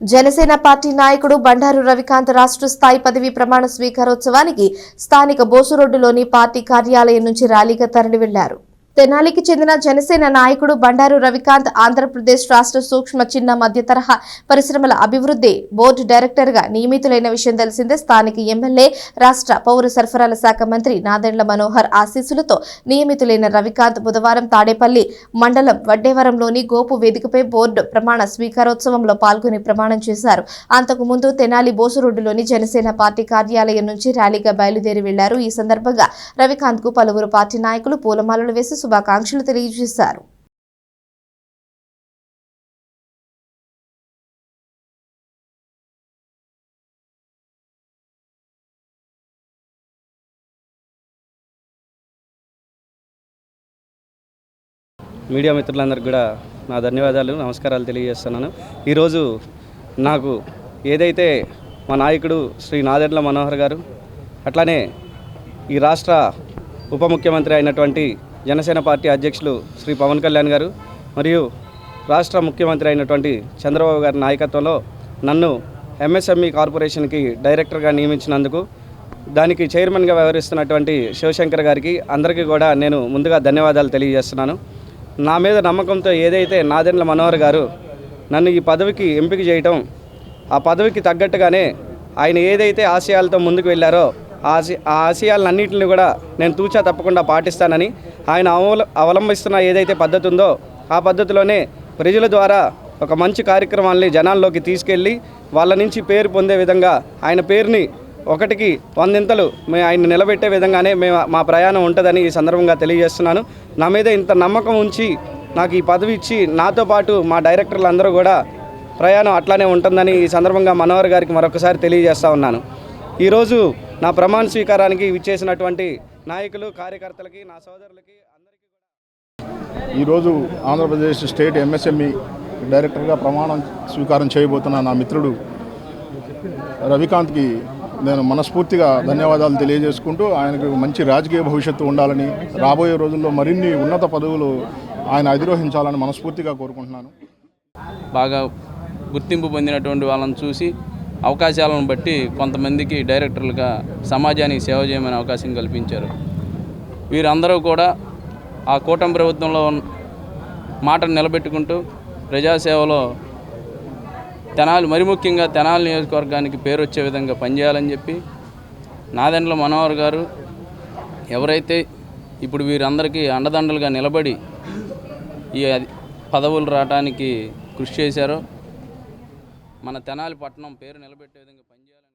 Janasena party నాయకుడు బండారు రవికాంత్ రాష్ట్ర స్థాయి పదవి ప్రమాణ స్వీకారోత్సవానికి స్థానిక బోసురోడ్డులోని పార్టీ కార్యాలయం నుంచి ర్యాలీగా తరలి వెళ్ళారు తెనాలికి చెందిన జనసేన నాయకుడు బండారు రవికాంత్ ఆంధ్రప్రదేశ్ రాష్ట్ర సూక్ష్మ చిన్న మధ్య తరహా పరిశ్రమల అభివృద్ధి బోర్డు డైరెక్టర్గా నియమితులైన విషయం తెలిసిందే. స్థానిక ఎమ్మెల్యే రాష్ట్ర పౌర సరఫరాల శాఖ మంత్రి నాదెండ్ల మనోహర్ ఆశీస్సులతో నియమితులైన రవికాంత్ బుధవారం తాడేపల్లి మండలం వడ్డేవరంలోని గోపు వేదికపై బోర్డు ప్రమాణ స్వీకారోత్సవంలో పాల్గొని ప్రమాణం చేశారు. అంతకు ముందు తెనాలి బోసురోడ్డులోని జనసేన పార్టీ కార్యాలయం నుంచి ర్యాలీగా బయలుదేరి వెళ్ళారు. ఈ సందర్భంగా రవికాంత్కు పలువురు పార్టీ నాయకులు పూలమాలలు వేసి శుభాకాంక్షలు తెలియజేశారు. మీడియా మిత్రులందరికీ కూడా నా ధన్యవాదాలు నమస్కారాలు తెలియజేస్తున్నాను. ఈరోజు నాకు ఏదైతే మా నాయకుడు శ్రీ నాదెండ్ల మనోహర్ గారు అట్లానే ఈ రాష్ట్ర ఉప ముఖ్యమంత్రి అయినటువంటి జనసేన పార్టీ అధ్యక్షులు శ్రీ పవన్ కళ్యాణ్ గారు మరియు రాష్ట్ర ముఖ్యమంత్రి అయినటువంటి చంద్రబాబు గారి నాయకత్వంలో నన్ను ఎంఎస్ఎంఈ కార్పొరేషన్కి డైరెక్టర్గా నియమించినందుకు దానికి చైర్మన్గా వ్యవహరిస్తున్నటువంటి శివశంకర్ గారికి అందరికీ కూడా నేను ముందుగా ధన్యవాదాలు తెలియజేస్తున్నాను. నా మీద నమ్మకంతో ఏదైతే నాదెండ్ల మనోహర్ గారు నన్ను ఈ పదవికి ఎంపిక చేయటం ఆ పదవికి తగ్గట్టుగానే ఆయన ఏదైతే ఆశయాలతో ముందుకు వెళ్ళారో ఆశ ఆ ఆశయాలన్నింటిని కూడా నేను తూచా తప్పకుండా పాటిస్తానని ఆయన అవల అవలంబిస్తున్న ఏదైతే పద్ధతి ఉందో ఆ పద్ధతిలోనే ప్రజల ద్వారా ఒక మంచి కార్యక్రమాల్ని జనాల్లోకి తీసుకెళ్ళి వాళ్ళ నుంచి పేరు పొందే విధంగా ఆయన పేరుని ఒకటికి వందింతలు మేము ఆయన నిలబెట్టే విధంగానే మేము మా ప్రయాణం ఉంటుందని ఈ సందర్భంగా తెలియజేస్తున్నాను. నా మీద ఇంత నమ్మకం ఉంచి నాకు ఈ పదవి ఇచ్చి నాతో పాటు మా డైరెక్టర్లు అందరూ కూడా ప్రయాణం అట్లానే ఉంటుందని ఈ సందర్భంగా మనోహర్ గారికి మరొకసారి తెలియజేస్తా ఉన్నాను. ఈరోజు నా ప్రమాణ స్వీకారానికి విచ్చేసినటువంటి నాయకులు కార్యకర్తలకి నా సోదరులకి అందరికీ కూడా ఈరోజు ఆంధ్రప్రదేశ్ స్టేట్ ఎంఎస్ఎంఈ డైరెక్టర్గా ప్రమాణం స్వీకారం చేయబోతున్న నా మిత్రుడు రవికాంత్కి నేను మనస్ఫూర్తిగా ధన్యవాదాలు తెలియజేసుకుంటూ ఆయనకు మంచి రాజకీయ భవిష్యత్తు ఉండాలని రాబోయే రోజుల్లో మరిన్ని ఉన్నత పదవులు ఆయన అధిరోహించాలని మనస్ఫూర్తిగా కోరుకుంటున్నాను. బాగా గుర్తింపు పొందినటువంటి వాళ్ళని చూసి అవకాశాలను బట్టి కొంతమందికి డైరెక్టర్లుగా సమాజానికి సేవ చేయమనే అవకాశం కల్పించారు. వీరందరూ కూడా ఆ కూటమి ప్రభుత్వంలో ఉన్న మాటను నిలబెట్టుకుంటూ ప్రజాసేవలో తెనాలి మరి ముఖ్యంగా తెనాలి నియోజకవర్గానికి పేరు వచ్చే విధంగా పనిచేయాలని చెప్పి నాదెండ్ల మనోహర్ గారు ఎవరైతే ఇప్పుడు వీరందరికీ అండదండలుగా నిలబడి ఈ పదవులు రావడానికి కృషి చేశారో మన తెనాలి పట్టణం పేరు నిలబెట్టే విధంగా పనిచేయాలని